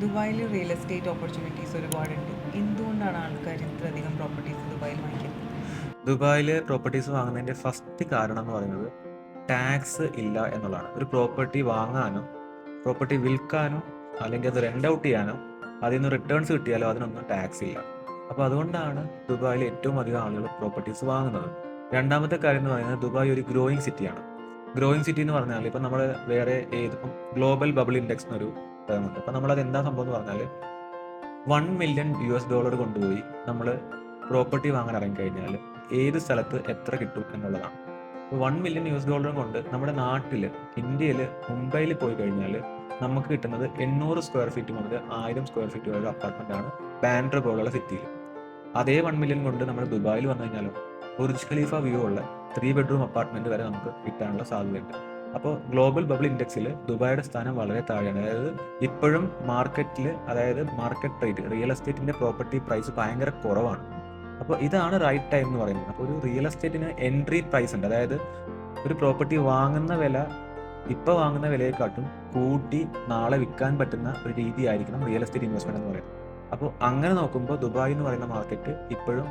ദുബായിൽ real estate opportunities ഒരുപാടുണ്ട്. എന്തുകൊണ്ടാണ് ആൾക്കാർ ഇത്രയധികം പ്രോപ്പർട്ടീസ് ദുബായിൽ വാങ്ങിക്കുന്നത്? ദുബായിൽ പ്രോപ്പർട്ടീസ് വാങ്ങുന്നതിന്റെ ഫസ്റ്റ് കാരണം എന്ന് പറയുന്നത് ടാക്സ് ഇല്ല എന്നുള്ളതാണ്. ഒരു പ്രോപ്പർട്ടി വാങ്ങാനോ പ്രോപ്പർട്ടി വിൽക്കാനോ അല്ലെങ്കിൽ അത് റെന്റ് ഔട്ട് ചെയ്യാനോ അതിൽ നിന്ന് റിട്ടേൺസ് കിട്ടിയാലോ അതിനൊന്നും ടാക്സ് ഇല്ല. അപ്പോൾ അതുകൊണ്ടാണ് ദുബായിൽ ഏറ്റവും അധികം ആളുകൾ പ്രോപ്പർട്ടീസ് വാങ്ങുന്നത്. രണ്ടാമത്തെ കാര്യം എന്ന് പറയുന്നത് ദുബായ് ഒരു ഗ്രോയിങ് സിറ്റിയാണ് ഗ്രോയിങ് സിറ്റി എന്ന് പറഞ്ഞാൽ ഇപ്പം നമ്മൾ വേറെ ഏത് ഗ്ലോബൽ ബബിൾ ഇൻഡെക്സ് എന്നൊരു ഉണ്ട്. അപ്പം നമ്മളത് എന്താ സംഭവം എന്ന് പറഞ്ഞാൽ one million U S dollar കൊണ്ടുപോയി നമ്മൾ പ്രോപ്പർട്ടി വാങ്ങാൻ ഇറങ്ങിക്കഴിഞ്ഞാൽ ഏത് സ്ഥലത്ത് എത്ര കിട്ടും എന്നുള്ളതാണ്. വൺ മില്യൺ യു എസ് ഡോളറും കൊണ്ട് നമ്മുടെ നാട്ടിൽ ഇന്ത്യയിൽ മുംബൈയിൽ പോയി കഴിഞ്ഞാൽ നമുക്ക് കിട്ടുന്നത് എണ്ണൂറ് സ്ക്വയർ ഫീറ്റ് മുതൽ ആയിരം സ്ക്വയർ ഫീറ്റ് വരെ അപ്പാർട്ട്മെന്റ് ആണ് ബാൻഡർ പോലുള്ള സിറ്റിയിൽ അതേ വൺ മില്യൺ കൊണ്ട് നമ്മൾ ദുബായിൽ വന്നു കഴിഞ്ഞാലോ ബുർജ് ഖലീഫ വ്യൂ ഉള്ള ത്രീ ബെഡ്റൂം അപ്പാർട്ട്മെന്റ് വരെ നമുക്ക് കിട്ടാനുള്ള സാധ്യതയുണ്ട്. അപ്പോൾ ഗ്ലോബൽ ബബിൾ ഇൻഡെക്സിൽ ദുബായിയുടെ സ്ഥാനം വളരെ താഴെയാണ്. അതായത് ഇപ്പോഴും മാർക്കറ്റിൽ അതായത് മാർക്കറ്റ് റേറ്റ് റിയൽ എസ്റ്റേറ്റിന്റെ പ്രോപ്പർട്ടി പ്രൈസ് ഭയങ്കര കുറവാണ്. അപ്പോൾ ഇതാണ് റൈറ്റ് ടൈം എന്ന് പറയുന്നത്. അപ്പോൾ ഒരു റിയൽ എസ്റ്റേറ്റിന് എൻട്രി പ്രൈസ് ഉണ്ട്. അതായത് ഒരു പ്രോപ്പർട്ടി വാങ്ങുന്ന വില ഇപ്പോൾ വാങ്ങുന്ന വിലയെക്കാട്ടും കൂട്ടി നാളെ വിൽക്കാൻ പറ്റുന്ന ഒരു രീതി ആയിരിക്കണം റിയൽ എസ്റ്റേറ്റ് ഇൻവെസ്റ്റ്മെന്റ് എന്ന് പറയുന്നത്. അപ്പോൾ അങ്ങനെ നോക്കുമ്പോൾ ദുബായ് എന്ന് പറയുന്ന മാർക്കറ്റ് ഇപ്പോഴും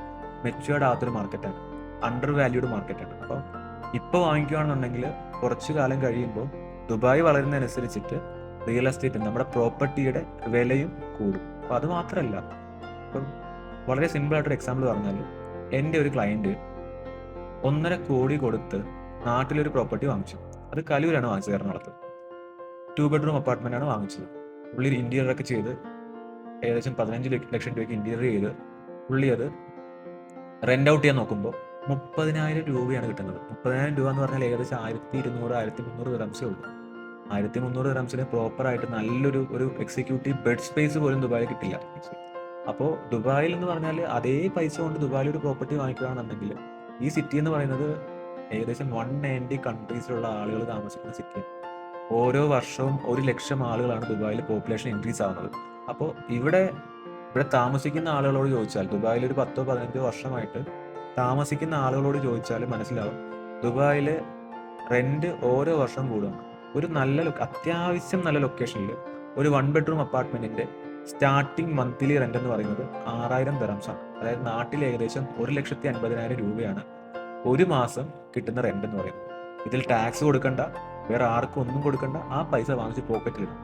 മെച്ചുവേർഡ് ആകാത്തൊരു മാർക്കറ്റാണ്. അണ്ടർ വാല്യൂഡ് മാർക്കറ്റാണ്. അപ്പോൾ ഇപ്പോൾ വാങ്ങിക്കുകയാണെന്നുണ്ടെങ്കിൽ കുറച്ചു കാലം കഴിയുമ്പോൾ ദുബായ് വളരുന്നതനുസരിച്ചിട്ട് റിയൽ എസ്റ്റേറ്റ് നമ്മുടെ പ്രോപ്പർട്ടിയുടെ വിലയും കൂടും. അപ്പോൾ അത് മാത്രമല്ല ഇപ്പം വളരെ സിമ്പിൾ ആയിട്ടൊരു എക്സാമ്പിൾ പറഞ്ഞാൽ എന്റെ ഒരു ക്ലയന്റ് ഒന്നര കോടി കൊടുത്ത് നാട്ടിലൊരു പ്രോപ്പർട്ടി വാങ്ങിച്ചു. അത് കലൂരാണ് വാങ്ങിച്ചത് എറണാകുളത്ത്. ടു ബെഡ്റൂം അപ്പാർട്ട്മെന്റ് ആണ് വാങ്ങിച്ചത്. പുള്ളി ഒക്കെ ചെയ്ത് ഏകദേശം പതിനഞ്ച് ലക്ഷ- രൂപയ്ക്ക് ഇന്റീരിയർ ചെയ്ത് പുള്ളി അത് റെന്റ് ഔട്ട് ചെയ്യാൻ നോക്കുമ്പോൾ മുപ്പതിനായിരം രൂപയാണ് കിട്ടുന്നത്. മുപ്പതിനായിരം രൂപ എന്ന് പറഞ്ഞാൽ ഏകദേശം ആയിരത്തി ഇരുന്നൂറ് ആയിരത്തി മുന്നൂറ് ഗ്രാംസേ ഉള്ളൂ ആയിരത്തി മുന്നൂറ് ഗ്രാംസിന് പ്രോപ്പറായിട്ട് നല്ലൊരു ഒരു എക്സിക്യൂട്ടീവ് ബെഡ് സ്പേസ് പോലും ദുബായിൽ കിട്ടില്ല. അപ്പോൾ ദുബായിൽ എന്ന് പറഞ്ഞാൽ അതേ പൈസ കൊണ്ട് ദുബായിൽ ഒരു പ്രോപ്പർട്ടി വാങ്ങിക്കുകയാണെന്നുണ്ടെങ്കിൽ ഈ സിറ്റി എന്ന് പറയുന്നത് ഏകദേശം വൺ നയന്റി കൺട്രീസിലുള്ള ആളുകൾ താമസിക്കുന്ന സിറ്റി ഓരോ വർഷവും ഒരു ലക്ഷം ആളുകളാണ് ദുബായിൽ പോപ്പുലേഷൻ ഇൻക്രീസ് ആവുന്നത്. അപ്പോൾ ഇവിടെ ഇവിടെ താമസിക്കുന്ന ആളുകളോട് ചോദിച്ചാൽ ദുബായിൽ ഒരു പത്തോ പതിനഞ്ചോ വർഷമായിട്ട് താമസിക്കുന്ന ആളുകളോട് ചോദിച്ചാൽ മനസ്സിലാവും. ദുബായിൽ റെന്റ് ഓരോ വർഷം കൂടുകയാണ് ഒരു നല്ല അത്യാവശ്യം നല്ല ലൊക്കേഷനിൽ ഒരു വൺ ബെഡ്റൂം അപ്പാർട്ട്മെന്റിന്റെ സ്റ്റാർട്ടിംഗ് മന്ത്ലി റെന്റ് എന്ന് പറയുന്നത് ആറായിരം ആണ്. അതായത് നാട്ടിൽ ഏകദേശം ഒരു ലക്ഷത്തി അൻപതിനായിരം രൂപയാണ് ഒരു മാസം കിട്ടുന്ന റെന്റ് എന്ന് പറയുന്നത്. ഇതിൽ ടാക്സ് കൊടുക്കണ്ട വേറെ ആർക്കും ഒന്നും കൊടുക്കണ്ട ആ പൈസ വാങ്ങിച്ച് പോക്കറ്റിലിടും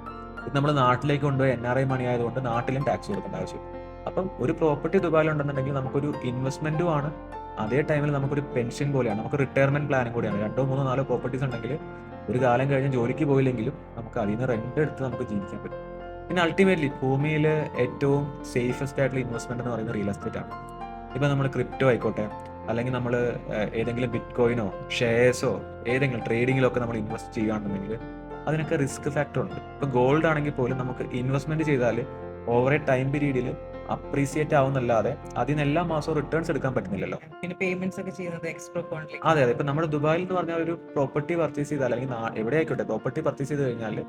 ഇത് നമ്മൾ നാട്ടിലേക്ക് കൊണ്ടുപോയി എൻ ആർ ഐ മണി ആയതുകൊണ്ട് നാട്ടിലും ടാക്സ് കൊടുക്കേണ്ട ആവശ്യം അപ്പം ഒരു പ്രോപ്പർട്ടി ദുബായിൽ ഉണ്ടെന്നുണ്ടെങ്കിൽ നമുക്കൊരു ഇൻവെസ്റ്റ്മെന്റും ആണ്. അതേ ടൈമിൽ നമുക്കൊരു പെൻഷൻ പോലെയാണ്. നമുക്ക് റിട്ടയർമെന്റ് പ്ലാനും കൂടിയാണ്. രണ്ടോ മൂന്നോ നാലോ പ്രോപ്പർട്ടീസ് ഉണ്ടെങ്കിൽ ഒരു കാലം കഴിഞ്ഞ് ജോലിക്ക് പോയില്ലെങ്കിലും നമുക്ക് അതിൽ നിന്ന് റെന്റ് എടുത്ത് നമുക്ക് ജീവിക്കാൻ പറ്റും. പിന്നെ അൾട്ടിമേറ്റ്ലി ഭൂമിയിൽ ഏറ്റവും സേഫസ്റ്റ് ആയിട്ടുള്ള ഇൻവെസ്റ്റ്മെന്റ് എന്ന് പറയുന്നത് റിയൽ എസ്റ്റേറ്റ് ആണ്. ഇപ്പൊ നമ്മൾ ക്രിപ്റ്റോ ആയിക്കോട്ടെ അല്ലെങ്കിൽ നമ്മൾ ഏതെങ്കിലും ബിറ്റ് കോയിനോ ഷെയർസോ ഏതെങ്കിലും ട്രേഡിങ്ങിലോ ഒക്കെ നമ്മൾ ഇൻവെസ്റ്റ് ചെയ്യുകയാണെന്നുണ്ടെങ്കിൽ അതിനൊക്കെ റിസ്ക് ഫാക്ടർ ഉണ്ട്. ഇപ്പൊ ഗോൾഡ് ആണെങ്കിൽ പോലും നമുക്ക് ഇൻവെസ്റ്റ്മെന്റ് ചെയ്താൽ ഓവർ എ ടൈം പീരീഡിൽ അപ്രീസിയേറ്റ് ആവുന്നല്ലാതെ അതിന് എല്ലാ മാസവും റിട്ടേൺസ് എടുക്കാൻ പറ്റുന്നില്ലല്ലോ. പിന്നെ പേയ്മെന്റ്സ് ഒക്കെ ചെയ്യുന്നത് അതെ അതെ. ഇപ്പൊ നമ്മുടെ ദുബായിൽ എന്ന് പറഞ്ഞാൽ ഒരു പ്രോപ്പർട്ടി പർച്ചേസ് ചെയ്താൽ അല്ലെങ്കിൽ എവിടെ ആയിക്കോട്ടെ പ്രോപ്പർട്ടി പർച്ചേസ് ചെയ്ത് കഴിഞ്ഞാൽ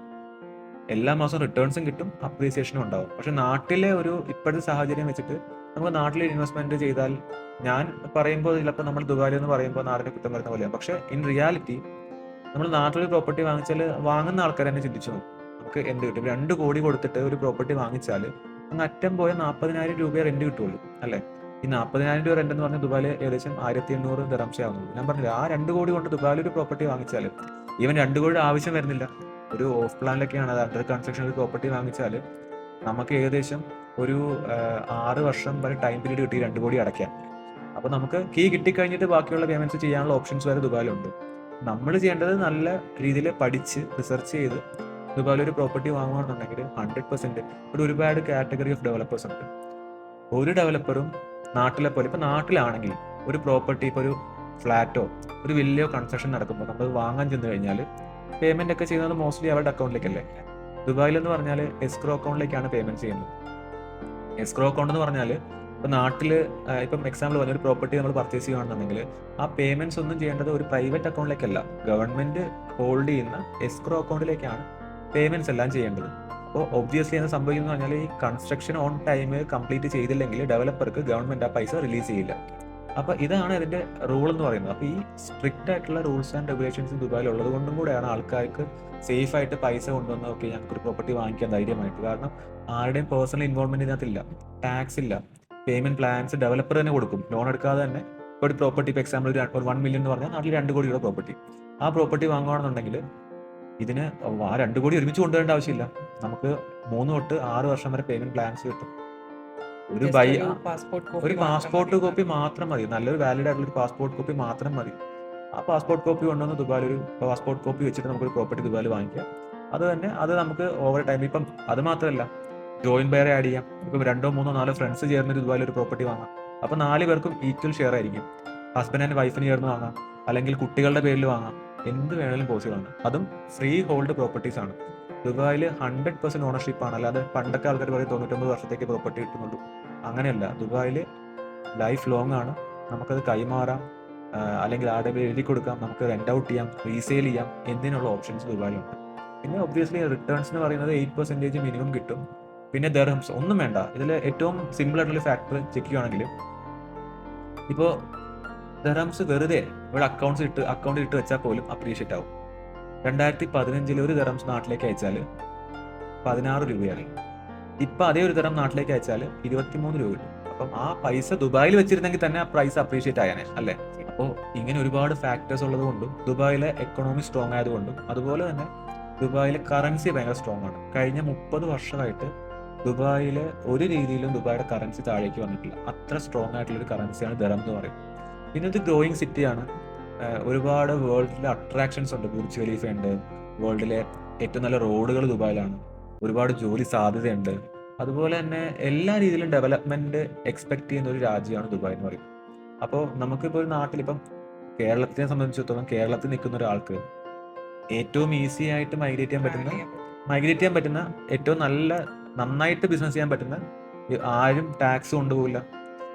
എല്ലാ മാസവും റിട്ടേൺസും കിട്ടും അപ്രീസിയേഷനും ഉണ്ടാവും. പക്ഷെ നാട്ടിലെ ഒരു ഇപ്പോഴത്തെ സാഹചര്യം വെച്ചിട്ട് നമുക്ക് നാട്ടിൽ ഇൻവെസ്റ്റ്മെന്റ് ചെയ്താൽ ഞാൻ പറയുമ്പോൾ ചിലപ്പോൾ നമ്മൾ ദുബായിൽ എന്ന് പറയുമ്പോൾ നാടിനെ കുറ്റം വരുന്ന പോലെയാണ് പക്ഷെ ഇൻ റിയാലിറ്റി നമ്മൾ നാട്ടിലൊരു പ്രോപ്പർട്ടി വാങ്ങിച്ചാൽ വാങ്ങുന്ന ആൾക്കാർ തന്നെ ചിന്തിച്ചു നോക്കും. നമുക്ക് എന്ത് കിട്ടും? രണ്ട് കോടി കൊടുത്തിട്ട് ഒരു പ്രോപ്പർട്ടി വാങ്ങിച്ചാൽ അങ്ങ് അറ്റം പോയ നാൽപ്പതിനായിരം രൂപയെ റെന്റ് കിട്ടുള്ളൂ അല്ലേ? ഈ നാൽപ്പതിനായിരം രൂപ റെന്റ് എന്ന് പറഞ്ഞാൽ ദുബായിൽ ഏകദേശം ആയിരത്തി എണ്ണൂറ് ദറംസേ ഞാൻ പറഞ്ഞില്ല ആ രണ്ട് കോടി കൊണ്ട് ദുബായിൽ ഒരു പ്രോപ്പർട്ടി വാങ്ങിച്ചാൽ ഈവൻ രണ്ട് കോടി ആവശ്യം വരുന്നില്ല. ഒരു ഓഫ് പ്ലാനിലൊക്കെയാണ് അത് അണ്ടർ കൺസ്ട്രക്ഷൻ ഒരു പ്രോപ്പർട്ടി വാങ്ങിച്ചാൽ നമുക്ക് ഏകദേശം ഒരു ആറ് വർഷം വരെ ടൈം പീരീഡ് കിട്ടി രണ്ട് കോടി അടയ്ക്കാൻ. അപ്പോൾ നമുക്ക് കീ കിട്ടിക്കഴിഞ്ഞിട്ട് ബാക്കിയുള്ള പേയ്മെന്റ്സ് ചെയ്യാനുള്ള ഓപ്ഷൻസ് വരെ ദുബായിലുണ്ട്. നമ്മൾ ചെയ്യേണ്ടത് നല്ല രീതിയിൽ പഠിച്ച് റിസർച്ച് ചെയ്ത് ദുബായിൽ ഒരു പ്രോപ്പർട്ടി വാങ്ങുകയാണെന്നുണ്ടെങ്കിൽ ഹൺഡ്രഡ് പെർസെന്റ് ഇവിടെ ഒരുപാട് കാറ്റഗറി ഓഫ് ഡെവലപ്പേഴ്സ് ഉണ്ട്. ഒരു ഡെവലപ്പറും നാട്ടിലെ പോലെ ഇപ്പൊ നാട്ടിലാണെങ്കിൽ ഒരു പ്രോപ്പർട്ടി ഇപ്പൊ ഒരു ഫ്ലാറ്റോ ഒരു വില്ലയോ കൺസ്ട്രക്ഷൻ നടക്കുമ്പോൾ നമ്മൾ വാങ്ങാൻ ചെന്ന് കഴിഞ്ഞാൽ പേയ്മെന്റ് ഒക്കെ ചെയ്യുന്നത് മോസ്റ്റ്ലി അവരുടെ അക്കൗണ്ടിലേക്കല്ലേ ദുബായിൽ എന്ന് പറഞ്ഞാൽ എസ്ക്രോ അക്കൗണ്ടിലേക്കാണ് പേയ്മെന്റ് ചെയ്യുന്നത്. എസ്ക്രോ അക്കൗണ്ട് എന്ന് പറഞ്ഞാൽ ഇപ്പൊ നാട്ടിൽ ആ, ഇപ്പം എക്സാമ്പിൾ പറഞ്ഞ ഒരു പ്രോപ്പർട്ടി നമ്മൾ പർച്ചേസ് ചെയ്യുകയാണെന്നുണ്ടെങ്കിൽ ആ പേയ്മെന്റ്സ് ഒന്നും ചെയ്യേണ്ടത് ഒരു പ്രൈവറ്റ് അക്കൗണ്ടിലേക്കല്ല ഗവൺമെന്റ് ഹോൾഡ് ചെയ്യുന്ന എസ്ക്രോ അക്കൗണ്ടിലേക്കാണ് പേയ്മെന്റ്സ് എല്ലാം ചെയ്യേണ്ടത്. അപ്പോൾ ഒബ്വിയസ്ലി എന്താ സംഭവിക്കുന്നത് പറഞ്ഞാൽ ഈ കൺസ്ട്രക്ഷൻ ഓൺ ടൈം കംപ്ലീറ്റ് ചെയ്തില്ലെങ്കിൽ ഡെവലപ്പർക്ക് ഗവൺമെന്റ് ആ പൈസ റിലീസ് ചെയ്യില്ല. അപ്പൊ ഇതാണ് ഇതിന്റെ റൂൾ എന്ന് പറയുന്നത്. അപ്പൊ ഈ സ്ട്രിക്റ്റ് ആയിട്ടുള്ള റൂൾസ് ആൻഡ് റെഗുലേഷൻസ് ദുബായിൽ ഉള്ളത് കൊണ്ടും കൂടെയാണ് ആൾക്കാർക്ക് സേഫ് ആയിട്ട് പൈസ കൊണ്ടുവന്ന് ഓക്കെ ഞങ്ങൾക്ക് ഒരു പ്രോപ്പർട്ടി വാങ്ങിക്കാൻ ധൈര്യമായിട്ട്. കാരണം ആരുടെയും പേഴ്സണൽ ഇൻവോൾവ്മെന്റ് ഇതിനകത്തില്ല. ടാക്സ് ഇല്ല. പേയ്മെന്റ് പ്ലാൻസ് ഡെവലപ്പർ തന്നെ കൊടുക്കും. ലോൺ എടുക്കാതെ തന്നെ ഇപ്പോൾ ഒരു പ്രോപ്പർട്ടി ഇപ്പോൾ എക്സാമ്പിൾ ഒരു വൺ മില്യൺ എന്ന് പറഞ്ഞാൽ നാട്ടിൽ രണ്ട് കോടിയുടെ പ്രോപ്പർട്ടി ആ പ്രോപ്പർട്ടി വാങ്ങുകയാണെന്നുണ്ടെങ്കിൽ ഇതിന് ആ രണ്ട് കോടി ഒരുമിച്ച് കൊണ്ടുവരേണ്ട ആവശ്യമില്ല. നമുക്ക് മൂന്ന് തൊട്ട് ആറ് വർഷം വരെ പേയ്മെന്റ് പ്ലാൻസ് കിട്ടും. ഒരു ബൈ പാസ്പോർട്ട് ഒരു പാസ്പോർട്ട് കോപ്പി മാത്രം മതി. നല്ലൊരു വാലിഡ് ആയിട്ടുള്ള ഒരു പാസ്പോർട്ട് കോപ്പി മാത്രം മതി. ആ പാസ്പോർട്ട് കോപ്പി കൊണ്ടുവന്ന് ദുബായിൽ ഒരു പാസ്പോർട്ട് കോപ്പി വെച്ചിട്ട് നമുക്ക് പ്രോപ്പർട്ടി ദുബായിൽ വാങ്ങിക്കാം. അത് തന്നെ അത് നമുക്ക് ഓവർ ടൈം ഇപ്പം അത് മാത്രമല്ല ജോയിൻ ബയറെ ആഡ് ചെയ്യാം. ഇപ്പം രണ്ടോ മൂന്നോ നാലോ ഫ്രണ്ട്സ് ചേർന്ന് ദുബായിൽ ഒരു പ്രോപ്പർട്ടി വാങ്ങാം. അപ്പം നാല് പേർക്കും ഈക്വൽ ഷെയർ ആയിരിക്കും. ഹസ്ബൻഡ് ആൻഡ് വൈഫിന് ചേർന്ന് വാങ്ങാം. അല്ലെങ്കിൽ കുട്ടികളുടെ പേരിൽ വാങ്ങാം. എന്ത് വേണേലും പോസിബിൾ ആണ് അതും ഫ്രീ ഹോൾഡ് പ്രോപ്പർട്ടീസ് ആണ്. ദുബായിൽ ഹൺഡ്രഡ് പെർസെന്റ് ഓണർഷിപ്പ് ആണ്. അല്ലാതെ പണ്ടൊക്കെ ആൾക്കാർ പറയും തൊണ്ണൂറ്റൊമ്പത് വർഷത്തേക്ക് പ്രോപ്പർട്ടി കിട്ടുന്നുള്ളൂ. അങ്ങനെയല്ല. ദുബായിൽ ലൈഫ് ലോങ് ആണ്. നമുക്കത് കൈമാറാം. അല്ലെങ്കിൽ ആരുടെ എഴുതി കൊടുക്കാം. നമുക്ക് റെന്റ് ഔട്ട് ചെയ്യാം. റീസെയിൽ ചെയ്യാം. എന്തിനുള്ള ഓപ്ഷൻസ് ദുബായിൽ ഉണ്ട് പിന്നെ ഒബ്വിയസ്ലി റിട്ടേൺസ് എന്ന് പറയുന്നത് എയ്റ്റ് പെർസെന്റേജ് മിനിമം കിട്ടും. പിന്നെ ദർഹംസ് ഒന്നും വേണ്ട. ഇതിൽ ഏറ്റവും സിമ്പിൾ ആയിട്ടുള്ള ഫാക്ടർ ചെക്ക് ചെയ്യുകയാണെങ്കിൽ ഇപ്പോൾ ദർഹംസ് വെറുതെ ഇവിടെ അക്കൗണ്ട്സ് ഇട്ട് അക്കൗണ്ട് ഇട്ട് വെച്ചാൽ പോലും അപ്രീഷിയേറ്റ് ആവും. രണ്ടായിരത്തി പതിനഞ്ചിൽ ഒരു ദർഹംസ് നാട്ടിലേക്ക് അയച്ചാൽ പതിനാറ് രൂപയാണ്. ഇപ്പൊ അതേ ഒരു തരം നാട്ടിലേക്ക് അയച്ചാൽ ഇരുപത്തിമൂന്ന് രൂപ കിട്ടും. അപ്പം ആ പൈസ ദുബായിൽ വെച്ചിരുന്നെങ്കിൽ തന്നെ ആ പ്രൈസ് അപ്രീഷിയേറ്റ് ആയാനെ അല്ലേ? അപ്പോൾ ഇങ്ങനെ ഒരുപാട് ഫാക്ടേഴ്സ് ഉള്ളത് കൊണ്ടും ദുബായിലെ എക്കണോമി സ്ട്രോങ് ആയതുകൊണ്ടും അതുപോലെ തന്നെ ദുബായിലെ കറൻസി ഭയങ്കര സ്ട്രോങ് ആണ്. കഴിഞ്ഞ മുപ്പത് വർഷമായിട്ട് ദുബായിലെ ഒരു രീതിയിലും ദുബായിയുടെ കറൻസി താഴേക്ക് വന്നിട്ടില്ല. അത്ര സ്ട്രോങ് ആയിട്ടുള്ള ഒരു കറൻസിയാണ് ദറം എന്ന് പറയുന്നത്. പിന്നെ ഇത് ഗ്രോയിങ് സിറ്റിയാണ് ഒരുപാട് വേൾഡിലെ അട്രാക്ഷൻസ് ഉണ്ട്. ബുർജ് ഖലീഫ ഉണ്ട്. വേൾഡിലെ ഏറ്റവും നല്ല റോഡുകൾ ദുബായിലാണ്. ഒരുപാട് ജോലി സാധ്യതയുണ്ട്. അതുപോലെ തന്നെ എല്ലാ രീതിയിലും ഡെവലപ്മെന്റ് എക്സ്പെക്ട് ചെയ്യുന്ന ഒരു രാജ്യമാണ് ദുബായ് എന്ന് പറയുന്നത് അപ്പോൾ നമുക്കിപ്പോൾ ഒരു നാട്ടിലിപ്പം കേരളത്തിനെ സംബന്ധിച്ചിടത്തോളം കേരളത്തിൽ നിൽക്കുന്ന ഒരാൾക്ക് ഏറ്റവും ഈസി ആയിട്ട് മൈഗ്രേറ്റ് ചെയ്യാൻ പറ്റുന്ന മൈഗ്രേറ്റ് ചെയ്യാൻ പറ്റുന്ന ഏറ്റവും നല്ല നന്നായിട്ട് ബിസിനസ് ചെയ്യാൻ പറ്റുന്ന ആരും ടാക്സ് കൊണ്ടുപോകില്ല.